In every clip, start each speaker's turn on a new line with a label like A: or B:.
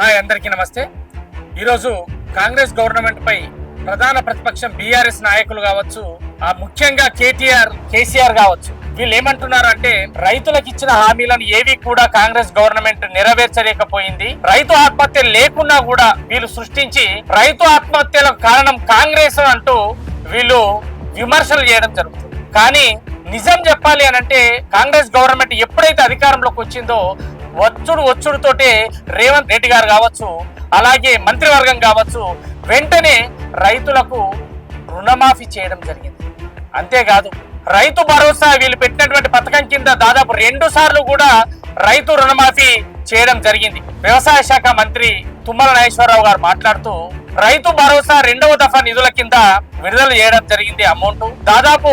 A: Hi అందరికీ నమస్తే. ఈరోజు కాంగ్రెస్ గవర్నమెంట్ పై ప్రధాన ప్రతిపక్షం బీఆర్ఎస్ నాయకులు కావచ్చు ఆ ముఖ్యంగా కేటీఆర్ కేసీఆర్ కావచ్చు వీళ్ళు ఏమంటున్నారు అంటే రైతులకు ఇచ్చిన హామీలను ఏవి కూడా కాంగ్రెస్ గవర్నమెంట్ నెరవేర్చలేకపోయింది. రైతు ఆత్మహత్యలు లేకున్నా కూడా వీళ్ళు సృష్టించి రైతు ఆత్మహత్యలకు కారణం కాంగ్రెస్ అంటూ వీళ్ళు విమర్శలు చేయడం జరుగుతుంది. కానీ నిజం చెప్పాలి అని అంటే కాంగ్రెస్ గవర్నమెంట్ ఎప్పుడైతే అధికారంలోకి వచ్చిందో వచ్చుడు వచ్చుడుతోటే రేవంత్ రెడ్డి గారు కావచ్చు అలాగే మంత్రివర్గం కావచ్చు వెంటనే రైతులకు రుణమాఫీ చేయడం జరిగింది. అంతేకాదు రైతు భరోసా వీళ్ళు పెట్టినటువంటి పథకం కింద దాదాపు రెండు సార్లు కూడా రైతు రుణమాఫీ చేయడం జరిగింది. వ్యవసాయ శాఖ మంత్రి తుమ్మల నాగేశ్వరరావు గారు మాట్లాడుతూ రైతు భరోసా రెండవ దఫా నిధుల కింద విడుదల చేయడం జరిగింది అమౌంట్. దాదాపు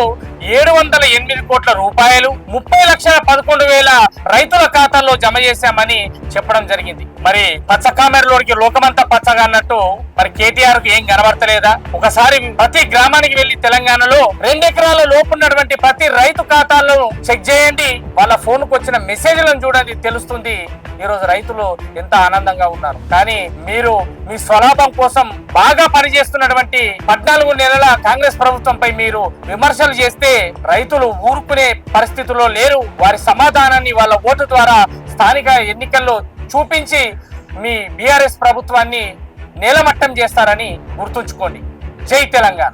A: ఏడు వందల ఎనిమిది కోట్ల రూపాయలు ముప్పై లక్షల పదకొండు వేల రైతుల ఖాతాల్లో జమ చేశామని చెప్పడం జరిగింది. మరి పచ్చ కామెరలోడికి లోకమంతా పచ్చగా అన్నట్టు మరి కేటీఆర్కు ఏం కనబడతలేదా? ఒకసారి ప్రతి గ్రామానికి వెళ్ళి తెలంగాణలో రెండు ఎకరాల లోపు ఉన్నటువంటి ప్రతి రైతు ఖాతాలను చెక్ చేయండి. వాళ్ళ ఫోన్కు వచ్చిన మెసేజ్లను చూడండి. తెలుస్తుంది ఈ రోజు రైతులు ఎంత ఆనందంగా ఉన్నారు. కానీ మీరు మీ స్వలాభం కోసం బాగా పనిచేస్తున్నటువంటి పద్నాలుగు నెలల కాంగ్రెస్ ప్రభుత్వంపై మీరు విమర్శలు చేస్తే రైతులు ఊరుకునే పరిస్థితుల్లో లేరు. వారి సమాధానాన్ని వాళ్ళ ఓటు ద్వారా స్థానిక ఎన్నికల్లో చూపించి మీ బీఆర్ఎస్ ప్రభుత్వాన్ని నేలమట్టం చేస్తారని గుర్తుంచుకోండి. జై తెలంగాణ.